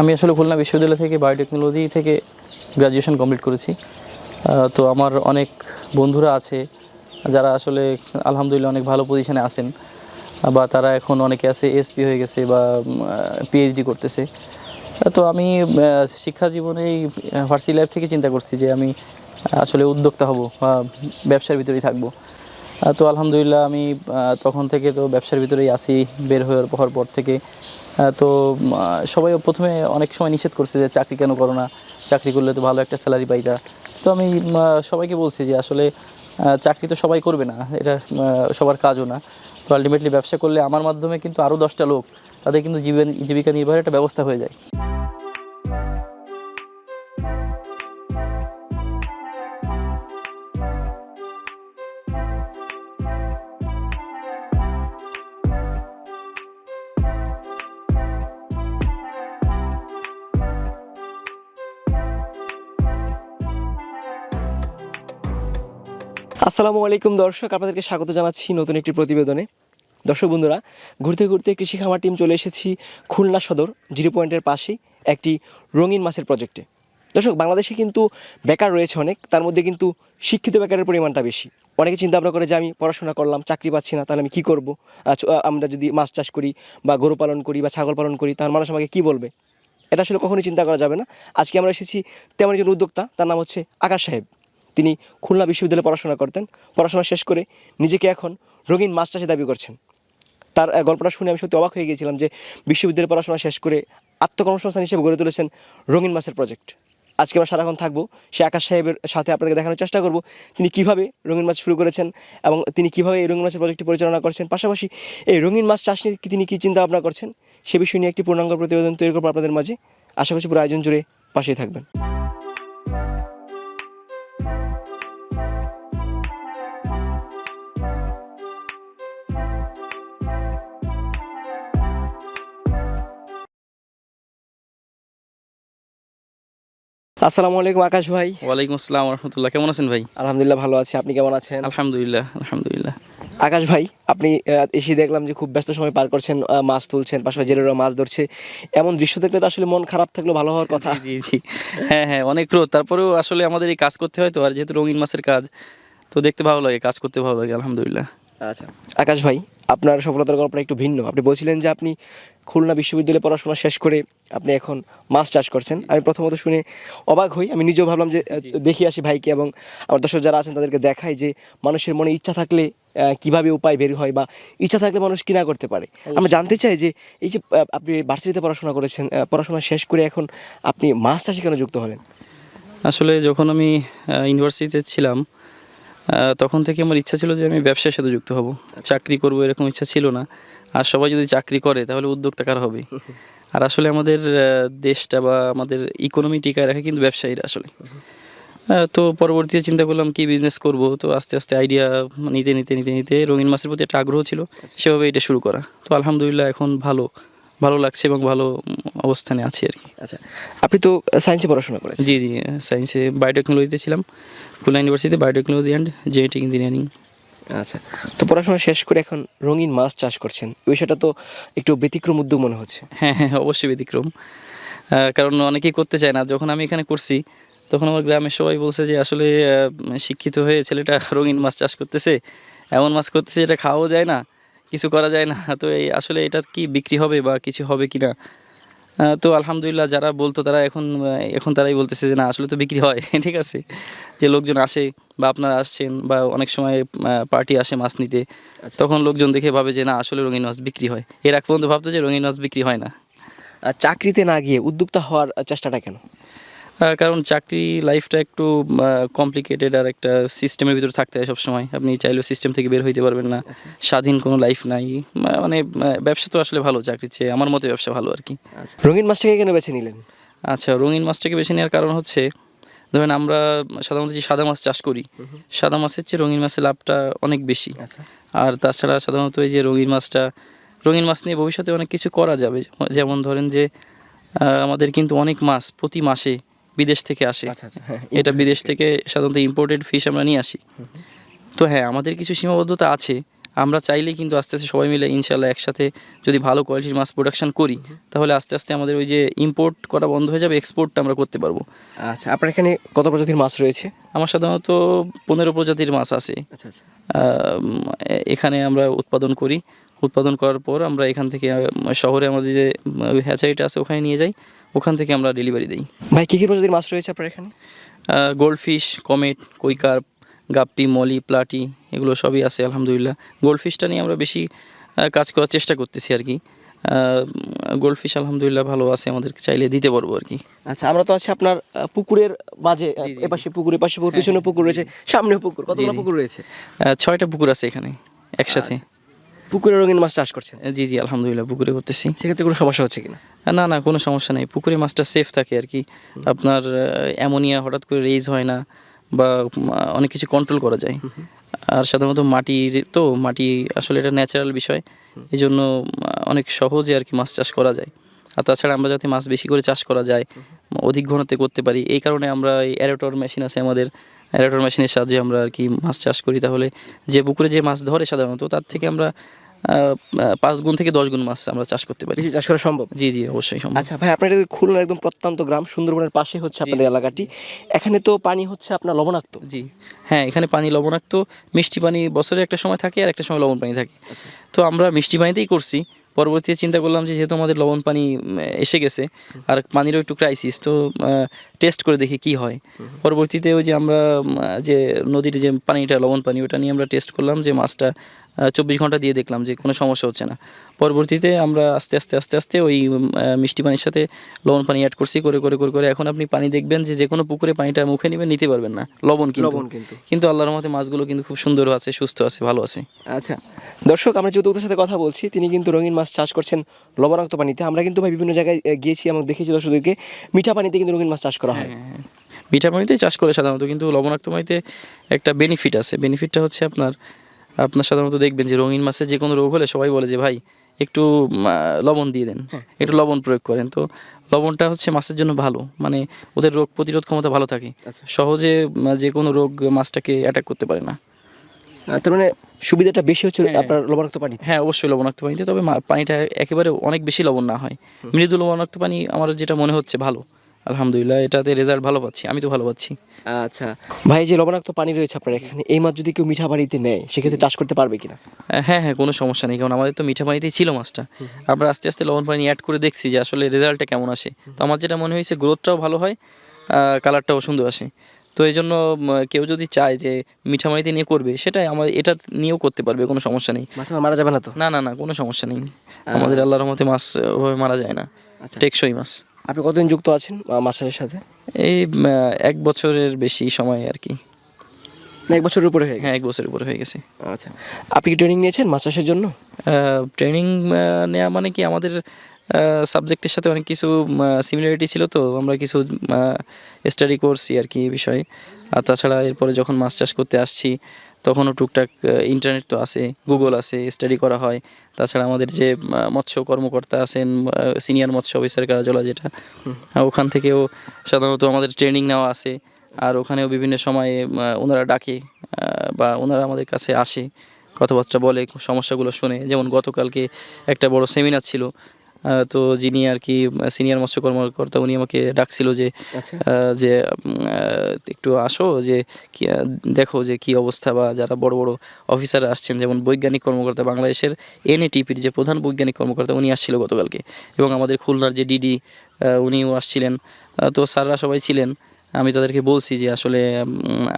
আমি আসলে খুলনা বিশ্ববিদ্যালয় থেকে বায়োটেকনোলজি থেকে গ্র্যাজুয়েশন কমপ্লিট করেছি। তো আমার অনেক বন্ধুরা আছে, যারা আসলে আলহামদুলিল্লাহ অনেক ভালো পজিশনে আছেন, বা তারা এখন অনেকে আছে এসপি হয়ে গেছে বা পিএইচডি করতেছে। তো আমি শিক্ষা জীবনেই ভার্সি লাইফ থেকে চিন্তা করছি যে আমি আসলে উদ্যোক্তা হব বা ব্যবসার ভিতরেই থাকব। তো আলহামদুলিল্লাহ আমি তখন থেকে তো ব্যবসার ভিতরেই আসি বের হওয়ার পর থেকে তো সবাই প্রথমে অনেক সময় নিষেধ করছে যে চাকরি কেন করো না? চাকরি করলে তো ভালো একটা স্যালারি পাইতা। তো আমি সবাইকে বলছি যে আসলে চাকরি তো সবাই করবে না। এটা সবার কাজও না। তো আলটিমেটলি ব্যবসা করলে আমার মাধ্যমে কিন্তু আরও দশটা লোক, তাদের কিন্তু জীবন, জীবিকা নির্বাহের একটা ব্যবস্থা হয়ে যায়। আসসালামু আলাইকুম দর্শক, আপনাদেরকে স্বাগত জানাচ্ছি নতুন একটি প্রতিবেদনে। দর্শক বন্ধুরা, ঘুরতে ঘুরতে কৃষি খামার টিম চলে এসেছি খুলনা সদর, জিরো পয়েন্টের পাশেই একটি রঙিন মাছের প্রজেক্টে দর্শক, বাংলাদেশে কিন্তু বেকার রয়েছে অনেক, তার মধ্যে কিন্তু শিক্ষিত বেকারের পরিমাণটা বেশি। অনেকে চিন্তা ভাবনা করে যে আমি পড়াশোনা করলাম, চাকরি পাচ্ছি না, তাহলে আমি কী করব? আমরা যদি মাছ চাষ করি বা গরু পালন করি বা ছাগল পালন করি তাহলে মানুষ আমাকে কী বলবে? এটা আসলে কখনোই চিন্তা করা যাবে না। আজকে আমরা এসেছি তেমন একজন উদ্যোক্তা, তার নাম হচ্ছে আকাশ সাহেব। তিনি খুলনা বিশ্ববিদ্যালয়ে পড়াশোনা করতেন। পড়াশোনা শেষ করে নিজেকে এখন রঙিন মাছ চাষে দাবি করছেন। তার গল্পটা শুনে আমি সত্যি অবাক হয়ে গিয়েছিলাম যে বিশ্ববিদ্যালয়ে পড়াশোনা শেষ করে আত্মকর্মসংস্থান হিসেবে গড়ে তুলেছেন রঙিন মাছের প্রজেক্ট আজকে আমরা সারাক্ষণ থাকব, সে আকাশ সাহেবের সাথে আপনাদেরকে দেখানোর চেষ্টা করব, তিনি কীভাবে রঙিন মাছ শুরু করেছেন এবং তিনি কীভাবে এই রঙিন মাছের প্রজেক্টটি পরিচালনা করছেন। পাশাপাশি এই রঙিন মাছ চাষ নিয়ে তিনি কী চিন্তা ভাবনা করছেন, সে বিষয় নিয়ে একটি পূর্ণাঙ্গ প্রতিবেদন তৈরি করব আপনাদের মাঝে। আশা করছি পুরো আয়োজন জুড়ে পাশেই থাকবেন। আসসালামু আলাইকুম আকাশ ভাই। ওয়ালাইকুম আসসালাম রহমতুল্লাহ। কেমন আছেন ভাই? আলহামদুলিল্লাহ ভালো আছি। আপনি কেমন আছেন? আলহামদুলিল্লাহ আলহামদুলিল্লাহ। আকাশ ভাই আপনি এসে দেখলাম যে খুব ব্যস্ত সময় পার করছেন মাছ তুলছেন পাশাপাশি জেলেরা মাছ ধরছে। এমন দৃশ্য দেখলে তো আসলে মন খারাপ থাকলেও ভালো হওয়ার কথা। জি জি। হ্যাঁ হ্যাঁ অনেক রোদ। তারপরেও আসলে আমাদের এই কাজ করতে হয় তো আর যেহেতু রঙিন মাছের কাজ তো দেখতে ভালো লাগে কাজ করতে ভালো লাগে আলহামদুলিল্লাহ। আচ্ছা। আকাশ ভাই আপনার সফলতার গল্পটা একটু ভিন্ন। আপনি বলছিলেন যে আপনি খুলনা বিশ্ববিদ্যালয়ে পড়াশোনা শেষ করে আপনি এখন মাছ চাষ করছেন। আমি প্রথমত শুনে অবাক হই। আমি নিজেও ভাবলাম যে দেখি আসি ভাইকে এবং আমার দর্শক যারা আছেন তাদেরকে দেখাই যে মানুষের মনে ইচ্ছা থাকলে কীভাবে উপায় বের হয় বা ইচ্ছা থাকলে মানুষ কিনা করতে পারে। আমরা জানতে চাই যে এই যে আপনি ভার্সিটিতে পড়াশোনা করেছেন পড়াশোনা শেষ করে এখন আপনি মাছ চাষে কেন যুক্ত হলেন? আসলে যখন আমি ইউনিভার্সিটিতে ছিলাম তখন থেকে আমার ইচ্ছা ছিল যে আমি ব্যবসার সাথে যুক্ত হব। চাকরি করব এরকম ইচ্ছা ছিল না। আর সবাই যদি চাকরি করে তাহলে উদ্যোক্তা কার হবে? আর আসলে আমাদের দেশটা বা আমাদের ইকোনমি টিকায় রাখে কিন্তু ব্যবসায়ীরা আসলে। তো পরবর্তীতে চিন্তা করলাম কি বিজনেস করব? তো আস্তে আস্তে আইডিয়া নিতে নিতে নিতে নিতে রঙিন মাছের প্রতি একটা আগ্রহ ছিল। সেভাবে এটা শুরু করা। তো আলহামদুলিল্লাহ এখন ভালো। ভালো লাগছে এবং ভালো অবস্থানে আছি আর কি। আচ্ছা আপনি তো সায়েন্সে পড়াশোনা করেছেন। জি জি সায়েন্সে বায়োটেকনোলজিতে ছিলাম খুলনা ইউনিভার্সিটিতে বায়োটেকনোলজি অ্যান্ড জেনেটিক ইঞ্জিনিয়ারিং আচ্ছা তো পড়াশোনা শেষ করে এখন রঙিন মাছ চাষ করছেন। বিষয়টা তো একটু ব্যতিক্রম উদ্যোগ মনে হচ্ছে। হ্যাঁ হ্যাঁ অবশ্যই ব্যতিক্রম। কারণ অনেকেই করতে চায় না। যখন আমি এখানে করছি তখন আমার গ্রামের সবাই বলছে যে আসলে শিক্ষিত হয়ে ছেলেটা রঙিন মাছ চাষ করতেছে এমন মাছ করতেছে যেটা খাওয়াও যায় না। কিছু করা যায় না। তো এই আসলে এটা কি বিক্রি হবে বা কিছু হবে কি না তো আলহামদুলিল্লাহ যারা বলতো তারা এখন এখন তারাই বলতেছে যে না আসলে তো বিক্রি হয় ঠিক আছে? যে লোকজন আসে বা আপনারা আসছেন বা অনেক সময় পার্টি আসে মাছ নিতে তখন লোকজন দেখে ভাবে যে না আসলে রঙিন মাছ বিক্রি হয়। এর আগ পর্যন্ত ভাবতো যে রঙিন মাছ বিক্রি হয় না। আর চাকরিতে না গিয়ে উদ্যোক্তা হওয়ার চেষ্টাটা কেন? কারণ চাকরি লাইফটা একটু কমপ্লিকেটেড আর একটা সিস্টেমের ভিতরে থাকতে হয় সবসময়। আপনি চাইলেও সিস্টেম থেকে বের হইতে পারবেন না। স্বাধীন কোনো লাইফ নাই। মানে ব্যবসা তো আসলে ভালো চাকরির চেয়ে আমার মতে ব্যবসা ভালো আর কি। রঙিন মাছটাকে কেন বেছে নিলেন? আচ্ছা রঙিন মাছটাকে বেছে নেওয়ার কারণ হচ্ছে ধরেন আমরা সাধারণত যে সাদা মাছ চাষ করি সাদা মাছের চেয়ে রঙিন মাছের লাভটা অনেক বেশি। আচ্ছা। আর তাছাড়া সাধারণত এই যে রঙিন মাছটা রঙিন মাছ নিয়ে ভবিষ্যতে অনেক কিছু করা যাবে। যেমন- যেমন ধরেন যে আমাদের কিন্তু অনেক মাছ প্রতি মাসে বিদেশ থেকে আসে। আচ্ছা আচ্ছা। হ্যাঁ এটা বিদেশ থেকে। সাধারণত ইম্পোর্টেড ফিশ আমরা নিয়ে আসি। তো হ্যাঁ আমাদের কিছু সীমাবদ্ধতা আছে। আমরা চাইলেই কিন্তু আস্তে আস্তে সবাই মিলে ইনশাল্লাহ একসাথে যদি ভালো কোয়ালিটির মাছ প্রোডাকশন করি তাহলে আস্তে আস্তে আমাদের ওই যে ইম্পোর্ট করা বন্ধ হয়ে যাবে এক্সপোর্টটা আমরা করতে পারব। আচ্ছা আপনার এখানে কত প্রজাতির মাছ রয়েছে? আমার সাধারণত পনেরো প্রজাতির মাছ আছে। আচ্ছা এখানে আমরা উৎপাদন করি। উৎপাদন করার পর আমরা এখান থেকে শহরে আমাদের যে হ্যাচারিটা আছে ওখানে নিয়ে যাই। ওখান থেকে আমরা ডেলিভারি দিই। ভাই কী কী প্রজাতির মাছ রয়েছে আপনার এখানে? Goldfish comet koi carp guppy molly platy এগুলো সবই আছে আলহামদুলিল্লাহ। গোল্ডফিশটা নিয়ে আমরা বেশি কাজ করার চেষ্টা করতেছি আর কি। গোল্ডফিশ আলহামদুলিল্লাহ ভালো আছে আমাদের চাইলে দিতে পারব আর কি। আচ্ছা আমরা তো আছি আপনার পুকুরের মাঝে এপাশে পুকুর এপাশে পুকুর পিছনে পুকুর রয়েছে সামনে পুকুর কতগুলো পুকুর রয়েছে? ছয়টা পুকুর আছে এখানে একসাথে। পুকুরে রঙিন মাছ চাষ করছেন? জি জি আলহামদুলিল্লাহ পুকুরে করতেছি। সেক্ষেত্রে কোনো সমস্যা হচ্ছে কিনা? না না, কোনো সমস্যা নেই। পুকুরে মাছটা সেফ থাকে আর কি। আপনার অ্যামোনিয়া হঠাৎ করে রেজ হয় না বা অনেক কিছু কন্ট্রোল করা যায়। আর সাধারণত মাটির তো, মাটি আসলে এটা ন্যাচারাল বিষয়। এই জন্য অনেক সহজে আর কি মাছ চাষ করা যায়। আর তাছাড়া আমরা যাতে মাছ বেশি করে চাষ করা যায়, অধিক ঘনত্বে করতে পারি, এই কারণে আমরা এই অ্যারোটর মেশিন আছে আমাদের। অ্যারোটর মেশিনের সাহায্যে আমরা আর কি মাছ চাষ করি। তাহলে যে পুকুরে যে মাছ ধরে সাধারণত, তার থেকে আমরা পাঁচ গুণ থেকে দশ গুণ মাছ আমরা চাষ করতে পারি। চাষ করা সম্ভব? জি জি অবশ্যই সম্ভব। আচ্ছা ভাই আপনার খুলনার একদম প্রত্যন্ত গ্রাম সুন্দরবনের পাশে হচ্ছে আপনাদের এলাকাটি। এখানে তো পানি হচ্ছে আপনার লবণাক্ত? জি। হ্যাঁ এখানে পানি লবণাক্ত মিষ্টি পানি বছরে একটা সময় থাকে আর একটা সময় লবণ পানি থাকে। তো আমরা মিষ্টি পানিতেই করছি। পরবর্তীতে চিন্তা করলাম যে যেহেতু আমাদের লবণ পানি এসে গেছে আর পানিরও একটু ক্রাইসিস তো টেস্ট করে দেখি কি হয়। পরবর্তীতে ওই যে আমরা যে নদীর যে পানিটা লবণ পানি ওটা নিয়ে আমরা টেস্ট করলাম যে মাছটা চব্বিশ ঘণ্টা দিয়ে দেখলাম যে কোনো সমস্যা হচ্ছে না। পরবর্তীতে আমরা আস্তে আস্তে আস্তে আস্তে ওই মিষ্টি পানির সাথে লবণ পানি অ্যাড করছি করে করে করে করে। এখন আপনি পানি দেখবেন যে যে কোনো পুকুরে পানিটা মুখে নেবেন নিতে পারবেন না। লবণ কিন্তু। লবণ কিন্তু। কিন্তু আল্লাহর রহমতে মাছগুলো কিন্তু খুব সুন্দর আছে সুস্থ আছে ভালো আছে। আচ্ছা। দর্শক আমরা যে উদ্যোক্তার সাথে কথা বলছি তিনি কিন্তু রঙিন মাছ চাষ করছেন লবণাক্ত পানিতে। আমরা কিন্তু ভাই বিভিন্ন জায়গায় গিয়েছি এবং দেখেছি দর্শকদেরকে মিঠা পানিতে কিন্তু রঙিন মাছ চাষ করা হয়। মিঠা পানিতেই চাষ করে সাধারণত কিন্তু লবণাক্ত পানিতে একটা বেনিফিট আছে। বেনিফিটটা হচ্ছে আপনার আপনার সাধারণত দেখবেন যে রঙিন মাছের যে কোনো রোগ হলে সবাই বলে যে ভাই একটু লবণ দিয়ে দেন। একটু লবণ প্রয়োগ করেন। তো লবণটা হচ্ছে মাছের জন্য ভালো। মানে ওদের রোগ প্রতিরোধ ক্ষমতা ভালো থাকে। আচ্ছা। সহজে যে কোনো রোগ মাছটাকে অ্যাটাক করতে পারে না। তার মানে সুবিধাটা বেশি হচ্ছে হ্যাঁ। আপনার লবণাক্ত পানি হ্যাঁ অবশ্যই লবণাক্ত পানিতে। তবে পানিটা একেবারে অনেক বেশি লবণ না হয়। মৃদু লবণাক্ত পানি আমার যেটা মনে হচ্ছে ভালো। আলহামদুলিল্লাহ এটাতে রেজাল্ট ভালো পাচ্ছি আমি তো ভালো পাচ্ছি। আচ্ছা ভাই এই যে লবণাক্ত পানি রয়েছে আপনার এখানে এই মাছ যদি কেউ মিঠা পানিতে নেয় সেক্ষেত্রে চাষ করতে পারবে কিনা? হ্যাঁ হ্যাঁ কোনো সমস্যা নেই কারণ আমাদের তো মিঠা পানিতেই ছিল মাছটা। আমরা আস্তে আস্তে লবণ পানি অ্যাড করে দেখছি যে আসলে রেজাল্টটা কেমন আসে। তো আমার যেটা মনে হয়েছে গ্রোথটাও ভালো হয় কালারটাও সুন্দর আসে। তো এই জন্য কেউ যদি চায় যে মিঠা পানিতে নিয়ে করবে সেটাই আমার এটা নিয়েও করতে পারবে কোনো সমস্যা নেই। মাছ মারা যাবে না তো? না না না কোনো সমস্যা নেই। আমাদের আল্লাহর রহমতে মাছ ওভাবে মারা যায় না। আচ্ছা। টেকসই মাছ। আপনি কতদিন যুক্ত আছেন চাষের সাথে? এই এক বছরের বেশি সময় আর কি। এক বছরের উপরে হয়ে গেছে? হ্যাঁ এক বছরের উপরে হয়ে গেছে। আচ্ছা। আপনি কি ট্রেনিং নিয়েছেন চাষের জন্য? ট্রেনিং নেওয়া মানে কি আমাদের সাবজেক্টের সাথে অনেক কিছু সিমিলারিটি ছিল তো আমরা কিছু স্টাডি করছি আর কি এই বিষয়ে। আর তাছাড়া এরপরে যখন মাছ চাষ করতে আসছি তখনও টুকটাক ইন্টারনেট তো আছে গুগল আছে স্টাডি করা হয়। তাছাড়া আমাদের যে মৎস্য কর্মকর্তা আছেন সিনিয়র মৎস্য অফিসার কার্যালয় যেটা ওখান থেকেও সাধারণত আমাদের ট্রেনিং নেওয়া আছে। আর ওখানেও বিভিন্ন সময়ে ওনারা ডাকে বা ওনারা আমাদের কাছে আসে কথাবার্তা বলে সমস্যাগুলো শুনে। যেমন গতকালকে একটা বড় সেমিনার ছিল তো যিনি আর কি সিনিয়র মৎস্য কর্মকর্তা উনি আমাকে ডাকছিল যে আচ্ছা। যে একটু আসো যে কি দেখো যে কি অবস্থা বা যারা বড় বড় অফিসার আসছেন যেমন বৈজ্ঞানিক কর্মকর্তা বাংলাদেশের এনএটিপির যে প্রধান বৈজ্ঞানিক কর্মকর্তা উনি আসছিল গতকালকে এবং আমাদের খুলনার যে ডিডি উনিও আসছিলেন। তো স্যাররা সবাই ছিলেন। আমি তাদেরকে বলছি যে আসলে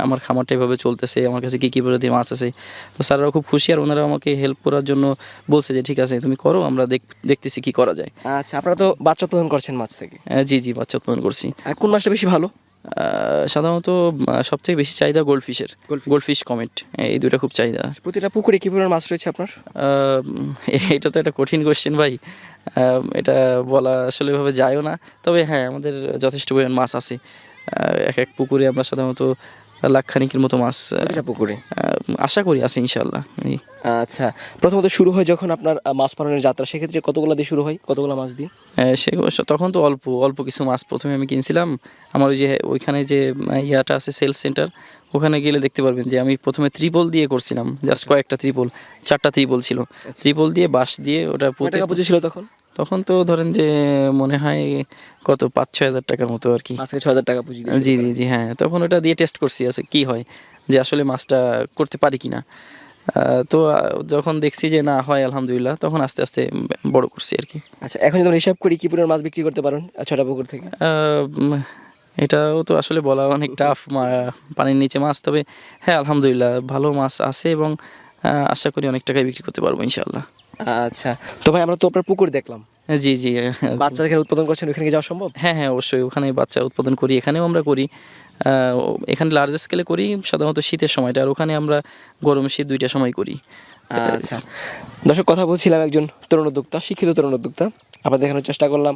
আমার খামারটা এভাবে চলতেছে আমার কাছে কী কী প্রজাতির মাছ আছে? তো স্যাররাও খুব খুশি আর ওনারা আমাকে হেল্প করার জন্য বলছে যে ঠিক আছে তুমি করো আমরা দেখ দেখতেছি কি করা যায়। আচ্ছা আপনারা তো বাচ্চা উৎপাদন করছেন মাছ থেকে? জি জি বাচ্চা উৎপাদন করছি। কোন মাছটা বেশি ভালো? সাধারণত সবথেকে বেশি চাহিদা গোল্ডফিশের। গোল্ডফিশ। কমেট এই দুটো খুব চাহিদা। প্রতিটা পুকুরে কি পরিমাণ মাছ রয়েছে আপনার? এটা তো একটা কঠিন কোশ্চেন ভাই। এটা বলা আসলে ভাবে যায়ও না। তবে হ্যাঁ আমাদের যথেষ্ট পরিমাণ মাছ আছে। এক এক পুকুরে আমরা সাধারণত লাখ খানিকের মতো মাছ পুকুরে? আশা করি আছে ইনশাল্লাহ আচ্ছা প্রথমত শুরু হয় যখন আপনার মাছ পালনের যাত্রা সেক্ষেত্রে কতগুলো দিয়ে শুরু হয়? কতগুলো মাছ দিয়ে? সে তখন তো অল্প অল্প কিছু মাছ প্রথমে আমি কিনছিলাম। আমার ওই যে ওইখানে যে ইয়াটা আছে সেলস সেন্টার ওখানে গেলে দেখতে পারবেন যে আমি প্রথমে ত্রিপল দিয়ে করছিলাম জাস্ট কয়েকটা ত্রিপল চারটা ত্রিপল ছিল। ত্রিপল দিয়ে বাঁশ দিয়ে ওটা ছিল তখন? তখন তো ধরেন যে মনে হয় কত পাঁচ ছয় হাজার টাকার মতো আর কি। ছ হাজার টাকা পুঁজি জি জি জি হ্যাঁ তখন ওটা দিয়ে টেস্ট করছি আছে কি হয় যে আসলে মাছটা করতে পারি কি না তো যখন দেখছি যে না হয় আলহামদুলিল্লাহ তখন আস্তে আস্তে বড় করছি আর কি। আচ্ছা এখন যখন হিসাব করি কি পরিমাণ মাছ বিক্রি করতে পারেন ছটা পুকুর থেকে? এটাও তো আসলে বলা অনেক টাফ পানির নিচে মাছ তবে হ্যাঁ আলহামদুলিল্লাহ ভালো মাছ আছে এবং আশা করি অনেক টাকায় বিক্রি করতে পারব ইনশাল্লাহ আচ্ছা। তো ভাই আমরা তো আপনার পুকুর দেখলাম। জি জি। বাচ্চা যেখানে উৎপাদন করছেন ওখানে যাওয়া সম্ভব? হ্যাঁ হ্যাঁ অবশ্যই। ওখানে বাচ্চা উৎপাদন করি এখানেও আমরা করি। এখানে লার্জ স্কেলে করি সাধারণত শীতের সময়টা আর ওখানে আমরা গরম শীত দুইটা সময় করি। আচ্ছা। দর্শক কথা বলছিলাম একজন তরুণ উদ্যোক্তা শিক্ষিত তরুণ উদ্যোক্তা। আবার দেখানোর চেষ্টা করলাম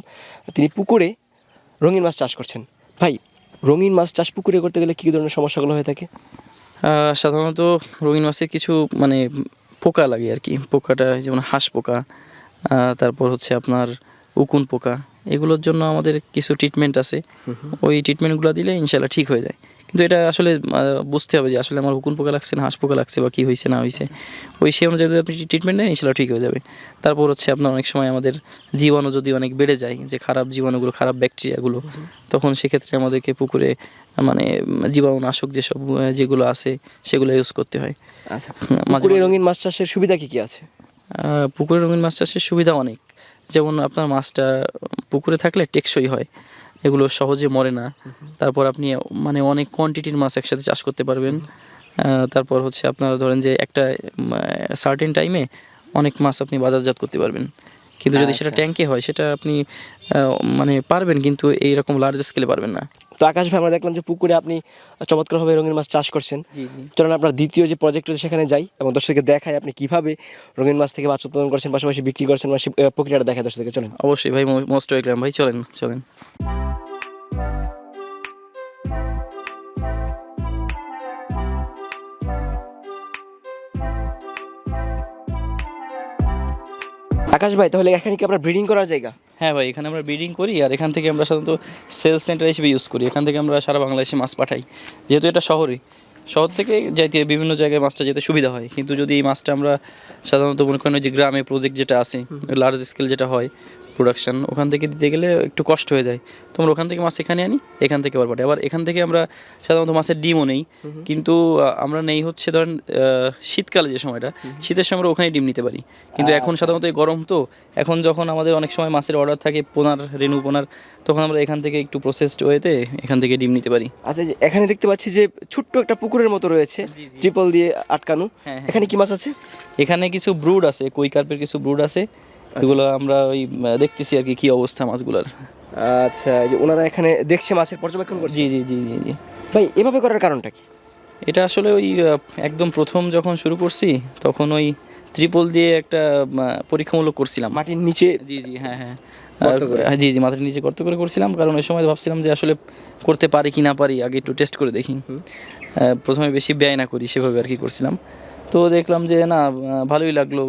তিনি পুকুরে রঙিন মাছ চাষ করছেন। ভাই রঙিন মাছ চাষ পুকুরে করতে গেলে কী ধরনের সমস্যাগুলো হয়ে থাকে? সাধারণত রঙিন মাছের কিছু মানে পোকা লাগে আর কি। পোকাটা যেমন হাঁস পোকা তারপর হচ্ছে আপনার উকুন পোকা এগুলোর জন্য আমাদের কিছু ট্রিটমেন্ট আছে। ওই ট্রিটমেন্টগুলো দিলে ইনশাল্লাহ ঠিক হয়ে যায়। কিন্তু এটা আসলে বুঝতে হবে যে আসলে আমার উকুন পোকা লাগছে না হাঁস পোকা লাগছে বা কী হয়েছে না হয়েছে ওই সেই অনুযায়ী যদি আপনি ট্রিটমেন্ট নেন ইনশাল্লাহ ঠিক হয়ে যাবে। তারপর হচ্ছে আপনার অনেক সময় আমাদের জীবাণু যদি অনেক বেড়ে যায় যে খারাপ জীবাণুগুলো খারাপ ব্যাকটেরিয়াগুলো তখন সেক্ষেত্রে আমাদেরকে পুকুরে মানে জীবাণুনাশক যেসব যেগুলো আছে সেগুলো ইউজ করতে হয়। আচ্ছা পুকুরে রঙিন মাছ চাষের সুবিধা কী কী আছে? পুকুরে রঙিন মাছ চাষের সুবিধা অনেক। যেমন আপনার মাছটা পুকুরে থাকলে টেকসই হয় এগুলো সহজে মরে না। তারপর আপনি মানে অনেক কোয়ান্টিটির মাছ একসাথে চাষ করতে পারবেন। তারপর হচ্ছে আপনার ধরেন যে একটা সার্টেন টাইমে অনেক মাছ আপনি বাজারজাত করতে পারবেন। কিন্তু যদি সেটা আচ্ছা। ট্যাঙ্কে হয় সেটা আপনি মানে পারবেন কিন্তু এইরকম লার্জ স্কেলে পারবেন না। তো আকাশ ভাই আমরা দেখলাম যে পুকুরে আপনি চমৎকারভাবে রঙিন মাছ চাষ করছেন। জি আপনার দ্বিতীয় যে প্রজেক্ট রয়েছে সেখানে যাই এবং দর্শককে দেখায় আপনি কীভাবে রঙিন মাছ থেকে মাছ উৎপাদন করছেন পাশাপাশি বিক্রি করছেন বা প্রক্রিয়াটা দেখায় দর্শককে চলেন। অবশ্যই ভাই মোস্ট ওয়েলকাম ভাই চলেন চলেন। আকাশ ভাই তাহলে এখানে কি আমরা ব্রিডিং করার জায়গা? হ্যাঁ ভাই এখানে আমরা ব্রিডিং করি আর এখান থেকে আমরা সাধারণত সেলস সেন্টার হিসেবে ইউজ করি। এখান থেকে আমরা সারা বাংলাদেশে মাছ পাঠাই। যেহেতু এটা শহরে শহর থেকে যাইতে বিভিন্ন জায়গায় মাছটা যেতে সুবিধা হয়। কিন্তু যদি এই মাছটা আমরা সাধারণত মনে করেন যে গ্রামে প্রজেক্ট যেটা আছে লার্জ স্কেল যেটা হয় প্রোডাকশন ওখান থেকে দিতে গেলে একটু কষ্ট হয়ে যায়। তো আমরা ওখান থেকে মাছ এখানে আনি এখান থেকে আবার পাঠাই। আবার এখান থেকে আমরা সাধারণত মাছের ডিমও নেই। কিন্তু আমরা নেই হচ্ছে ধরেন শীতকালে যে সময়টা শীতের সময় আমরা ওখানে ডিম নিতে পারি। কিন্তু এখন সাধারণত এই গরম তো এখন যখন আমাদের অনেক সময় মাছের অর্ডার থাকে পোনার রেণু পোনার তখন আমরা এখান থেকে একটু প্রসেসড ওয়েতে এখান থেকে ডিম নিতে পারি। আচ্ছা এখানে দেখতে পাচ্ছি যে ছোট্ট একটা পুকুরের মতো রয়েছে। ট্রিপল দিয়ে আটকানো। হ্যাঁ, হ্যাঁ। এখানে কি মাছ আছে? এখানে কিছু ব্রুড আছে কই কার্পের কিছু ব্রুড আছে। এগুলো আমরা ওই দেখতেছি আর কি কি অবস্থা মাছগুলোর। আচ্ছা যে ওনারা এখানে দেখছে মাছের পর্যবেক্ষণ করছে? জি জি জি জি জি। ভাই এভাবে করার কারণটা কি? এটা আসলে ওই একদম প্রথম যখন শুরু করছি তখন ওই ত্রিপল দিয়ে একটা পরীক্ষামূলক করছিলাম। মাটির নিচে জি জি হ্যাঁ হ্যাঁ। আর- জি জি মাথার নিচে গর্ত করে করছিলাম কারণ ওই সময় ভাবছিলাম যে আসলে করতে পারি কি না পারি আগে একটু টেস্ট করে দেখি। প্রথমে বেশি ব্যয় না করি সেভাবে আর কি করছিলাম। তো দেখলাম যে না ভালোই লাগল।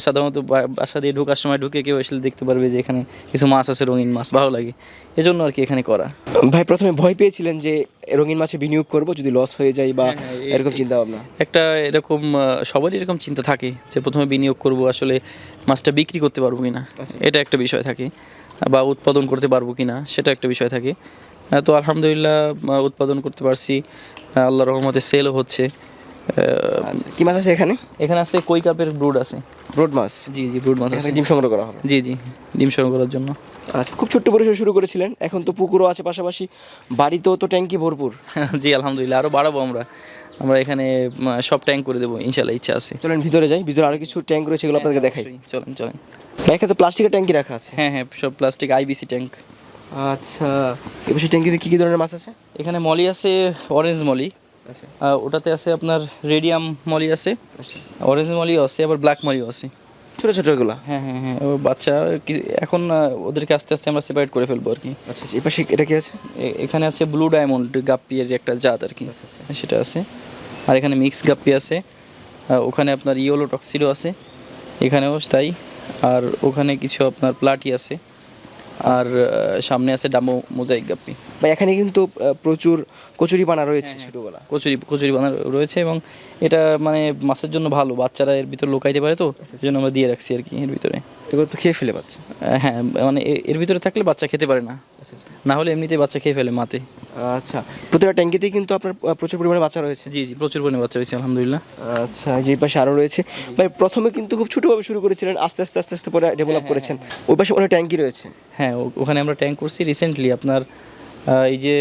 সাধারণত বাসা দিয়ে ঢোকার সময় ঢুকে কেউ আসলে দেখতে পারবে যে এখানে কিছু মাছ আছে রঙিন মাছ ভালো লাগে। এজন্য আর কি এখানে করা। ভাই প্রথমে ভয় পেয়েছিলেন যে রঙিন মাছে বিনিয়োগ করব যদি লস হয়ে যায় বা হ্যাঁ, হ্যাঁ, এরকম চিন্তা ভাবনা? একটা এরকম সবারই এরকম চিন্তা থাকে যে প্রথমে বিনিয়োগ করব আসলে মাছটা বিক্রি করতে পারব কিনা। আচ্ছা। এটা একটা বিষয় থাকে। বা উৎপাদন করতে পারব কিনা সেটা একটা বিষয় থাকে। তো আলহামদুলিল্লাহ উৎপাদন করতে পারছি। আল্লাহ রহমতে সেলও হচ্ছে। কি মাছ আছে এখানে? এখানে আছে কই কাপের ব্রুড আছে। ব্রড মাছ? জি জি ব্রুড মাছ আছে। ডিম সংগ্রহ করা হবে। জি জি ডিম সংগ্রহ করার জন্য। আচ্ছা খুব ছোট্ট পরিসরে শুরু করেছিলেন। এখন তো পুকুরও আছে পাশাপাশি। বাড়িতেও তো ট্যাঙ্কি ভরপুর। জি আলহামদুলিল্লাহ আরও বাড়াবো আমরা। আমরা এখানে সব ট্যাঙ্ক করে দেবো ইনশাল্লাহ ইচ্ছা আছে। চলেন ভিতরে যাই। ভিতরে আরও কিছু ট্যাঙ্ক রয়েছে এগুলো আপনাদেরকে দেখাই। চলেন চলেন। এখানে তো প্লাস্টিকের ট্যাঙ্কি রাখা আছে। হ্যাঁ হ্যাঁ সব প্লাস্টিক আইবিসি ট্যাঙ্ক। আচ্ছা এবার সেই ট্যাঙ্কিতে কি কি ধরনের মাছ আছে? এখানে মলি আছে অরেঞ্জ মলি। আচ্ছা ওটাতে আছে আপনার রেডিয়াম মলি আছে আচ্ছা। অরেঞ্জ মলিও আছে আবার ব্ল্যাক মলিও আছে। ছোটো ছোটো এগুলো? হ্যাঁ হ্যাঁ হ্যাঁ ও বাচ্চা কি- এখন ওদেরকে আস্তে আস্তে আমরা সেপারেট করে ফেলব আর কি। আচ্ছা আচ্ছা, এই পাশে এটা কি আছে? এখানে আছে ব্লু ডায়মন্ড গাপ্পির একটা জাত আর কি সেটা আছে। আর এখানে মিক্স গাপ্পি আছে ওখানে আপনার ইয়োলো টক্সিডো আছে এখানেও তাই। আর ওখানে কিছু আপনার প্লাটি আছে আর সামনে আছে ডামো মোজাইক গাপ্পি বা এখানে কিন্তু প্রচুর কচুরি বানা রয়েছে ছোটবেলা। কচুরি কচুরি বানা রয়েছে এবং এটা মানে মাছের জন্য ভালো বাচ্চারা এর ভিতরে লোকাইতে পারে তো সেজন্য আমরা দিয়ে রাখছি আর কি এর ভিতরে। এগুলো তো খেয়ে ফেলে বাচ্চা। হ্যাঁ মানে এর ভিতরে থাকলে বাচ্চা খেতে পারে না। না হলে এমনিতেই বাচ্চা খেয়ে ফেলে মাতে আচ্ছা প্রতিটা ট্যাঙ্কিতেই কিন্তু আপনার প্রচুর পরিমাণে বাচ্চা রয়েছে। জি জি প্রচুর পরিমাণে বাচ্চা রয়েছে আলহামদুলিল্লাহ। আচ্ছা যে পাশে আরও রয়েছে। ভাই প্রথমে কিন্তু খুব ছোটোভাবে শুরু করেছিলেন আস্তে আস্তে আস্তে আস্তে পরে ডেভেলপ করেছেন। ওই পাশে অনেক ট্যাঙ্কি রয়েছে। হ্যাঁ ওখানে আমরা ট্যাঙ্ক করছি রিসেন্টলি আপনার এই যে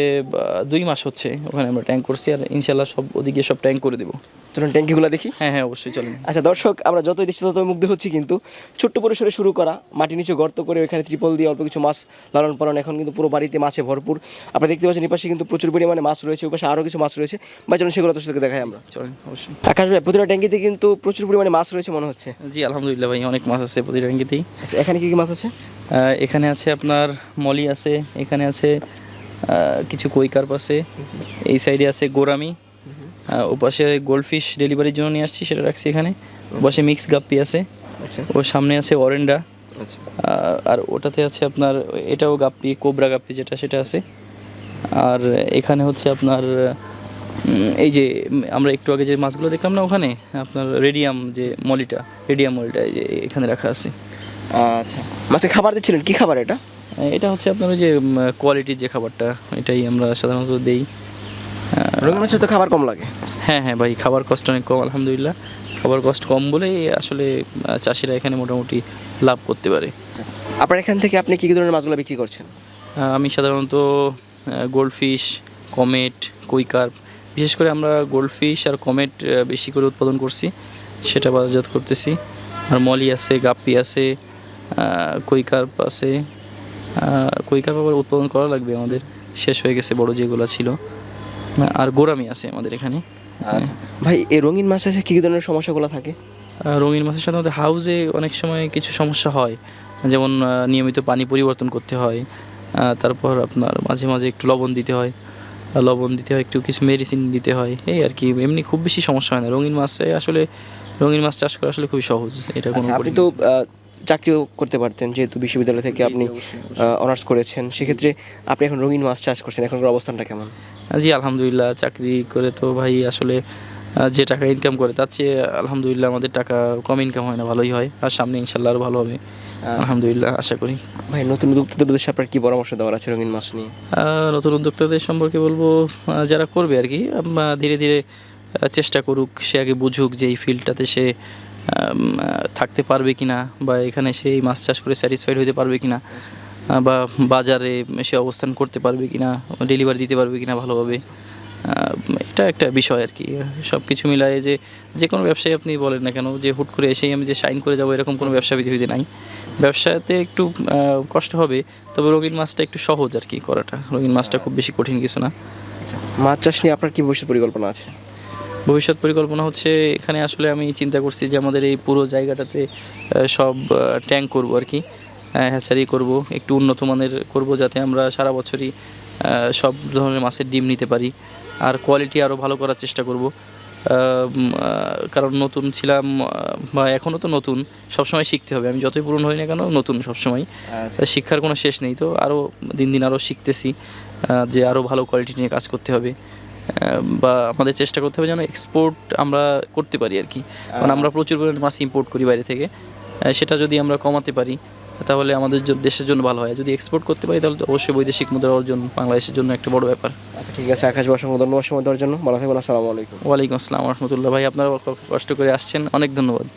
দুই মাস হচ্ছে ওখানে আমরা ট্যাঙ্ক করছি আর ইনশাল্লাহ সব ওদিকে সব ট্যাঙ্ক করে দেবো। চলুন ট্যাঙ্কিগুলো দেখি? হ্যাঁ হ্যাঁ অবশ্যই চলেন। আচ্ছা দর্শক আমরা যতই দেখছি ততই মুগ্ধ হচ্ছি কিন্তু ছোট্ট পরিসরে শুরু করা মাটি নিচে গর্ত করে ওইখানে ত্রিপল দিয়ে অল্প কিছু মাছ লালন পালন এখন কিন্তু পুরো বাড়িতে মাছে ভরপুর। আপনারা দেখতে পাচ্ছেন এই পাশে কিন্তু প্রচুর পরিমাণে মাছ রয়েছে ওই পাশে আরও কিছু মাছ রয়েছে। বা চলুন সেগুলো তো সাথে দেখাই আমরা। চলেন অবশ্যই। আকাশ ভাই প্রতিটা ট্যাঙ্কিতে কিন্তু প্রচুর পরিমাণে মাছ রয়েছে মনে হচ্ছে। জি আলহামদুলিল্লাহ ভাই অনেক মাছ আছে প্রতি ট্যাঙ্কিতেই আচ্ছা এখানে কি কি মাছ আছে? এখানে আছে আপনার মলি আছে এখানে আছে কিছু কই আছে। এই সাইডে আছে গোরামি। ওপাশে গোল্ডফিশ ডেলিভারির জন্য নিয়ে আসছি সেটা রাখছি এখানে। ওপাশে মিক্স গাপ্পি আছে। আচ্ছা। ওর সামনে আছে অরেন্ডা আচ্ছা। আর ওটাতে আছে আপনার এটাও গাপ্পি কোবরা গাপ্পি যেটা সেটা আছে। আর এখানে হচ্ছে আপনার এই যে আমরা একটু আগে যে মাছগুলো দেখলাম না ওখানে আপনার রেডিয়াম যে মলিটা রেডিয়াম মলিটা এই এখানে রাখা আছে। আচ্ছা। মাছে খাবার দিচ্ছিলেন কি খাবার এটা? এটা হচ্ছে আপনার ওই যে কোয়ালিটির যে খাবারটা এটাই আমরা সাধারণত দেই। রঙিন মাছের তো খাবার কম লাগে। হ্যাঁ হ্যাঁ ভাই খাবার কষ্ট অনেক কম আলহামদুলিল্লাহ। খাবার কষ্ট কম বলেই আসলে চাষিরা এখানে মোটামুটি লাভ করতে পারে। আপনার এখান থেকে আপনি কী কী ধরনের মাছগুলো বিক্রি করছেন? আমি সাধারণত গোল্ডফিশ কমেট কুইকার্প বিশেষ করে আমরা গোল্ডফিশ আর কমেট বেশি করে উৎপাদন করছি সেটা বাজারজাত করতেছি। আর মলি আছে গাপ্পি আছে কুইকার্প আছে। কুইকার্প আবার উৎপাদন করা লাগবে আমাদের। শেষ হয়ে গেছে বড় যেগুলো ছিল। আর গোরামি আছে আমাদের এখানে। আচ্ছা। ভাই এই রঙিন মাছ আছে কি কি ধরনের সমস্যাগুলো থাকে? রঙিন মাছের সাথে আমাদের হাউজে অনেক সময় কিছু সমস্যা হয়। যেমন নিয়মিত পানি পরিবর্তন করতে হয়। তারপর আপনার মাঝে মাঝে একটু লবণ দিতে হয়। লবণ দিতে হয় একটু কিছু মেডিসিন দিতে হয়। এই আর কি এমনি খুব বেশি সমস্যা হয় না। রঙিন মাছে আসলে রঙিন মাছ চাষ করা আসলে খুবই সহজ। এটা কোনো আচ্ছা, তো চাকরিও করতে পারতেন যেহেতু বিশ্ববিদ্যালয় থেকে আপনি অনার্স করেছেন সেক্ষেত্রে আপনি এখন রঙিন মাছ চাষ করছেন এখনকার অবস্থানটা কেমন? জি আলহামদুলিল্লাহ চাকরি করে তো ভাই আসলে যে টাকা ইনকাম করে তার চেয়ে আলহামদুলিল্লাহ আমাদের টাকা কম ইনকাম হয় না ভালোই হয়। আর সামনে ইনশাল্লাহ আরও ভালো হবে। আলহামদুলিল্লাহ আশা করি। ভাই নতুন উদ্যোক্তাদের উদ্দেশ্যে আপনার কী পরামর্শ দেওয়ার আছে রঙিন মাছ নিয়ে? নতুন উদ্যোক্তাদের সম্পর্কে বলব যারা করবে আর কি ধীরে ধীরে চেষ্টা করুক সে আগে বুঝুক যে এই ফিল্ডটাতে সে থাকতে পারবে কি না বা এখানে সে এই মাছ চাষ করে স্যাটিসফাইড হতে পারবে কি না বা বাজারে সে অবস্থান করতে পারবে কি না ডেলিভারি দিতে পারবে কি না ভালোভাবে এটা একটা বিষয় আর কি। সব কিছু মিলায়ে যে যে কোনো ব্যবসায়ী আপনি বলেন না কেন যে হুট করে এসেই আমি যে সাইন করে যাব এরকম কোনো ব্যবসা বিধি নাই। ব্যবসাতে একটু কষ্ট হবে, তবে রঙিন মাছটা একটু সহজ আর কি করাটা। রঙিন মাছটা খুব বেশি কঠিন কিছু না। মাছ চাষ নিয়ে আপনার কি ভবিষ্যৎ পরিকল্পনা আছে? ভবিষ্যৎ পরিকল্পনা হচ্ছে এখানে আসলে আমি চিন্তা করছি যে আমাদের এই পুরো জায়গাটাতে সব ট্যাঙ্ক করব আর কি। হ্যাচারি করব একটু উন্নত মানের করব যাতে আমরা সারা বছরই সব ধরনের মাছের ডিম নিতে পারি। আর কোয়ালিটি আরও ভালো করার চেষ্টা করব। কারণ নতুন ছিলাম বা এখনও তো নতুন সবসময় শিখতে হবে। আমি যতই পুরনো হই না কেন নতুন সবসময়। আচ্ছা। শিক্ষার কোনো শেষ নেই। তো আরও দিন দিন আরও শিখতেছি যে আরও ভালো কোয়ালিটি নিয়ে কাজ করতে হবে। বা আমাদের চেষ্টা করতে হবে যেন এক্সপোর্ট আমরা করতে পারি আর কি। কারণ আমরা প্রচুর পরিমাণে মাছ ইম্পোর্ট করি বাইরে থেকে। সেটা যদি আমরা কমাতে পারি তাহলে আমাদের দেশের জন্য ভালো হয়। যদি এক্সপোর্ট করতে পারি তাহলে তো অবশ্যই বৈদেশিক মুদ্রা অর্জন বাংলাদেশের জন্য একটা বড় ব্যাপার। আচ্ছা ঠিক আছে আকাশ অসংখ্য ধন্যবাদ সময় দেওয়ার জন্য। ভালো থাকবেন আসসালামু আলাইকুম। ওয়ালাইকুম আসসালাম রহমতুল্লাহ। ভাই আপনারা কষ্ট করে আসছেন। অনেক ধন্যবাদ।